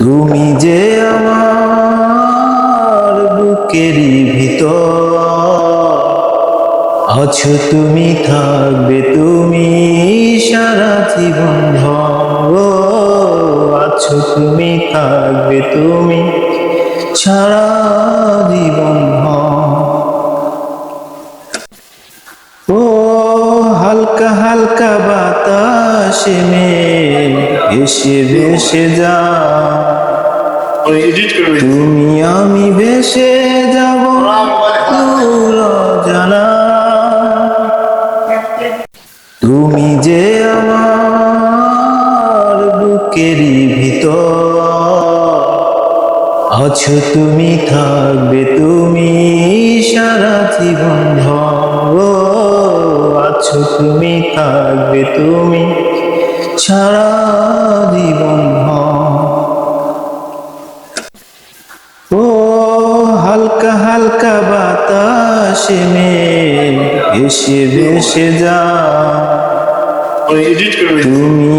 তুমি যে আমার বুকেরই ভিতর আছো, তুমি থাকবে, তুমি সারা জীবন আছো, তুমি থাকবে, তুমি সারা জীবন ও হালকা হালকা বাতাসে মে এসে ভেসে যা। তুমি আমি ভেসে যাব দূর জানা তুমি যে আমার বুকেরই ভিতর আছো তুমি থাকবে তুমি সারা জীবন ভর আছো তুমি থাকবে তুমি সারা জীবন ও হালকা হালকা বাতাসে মে এসে বেসে যা। তুমি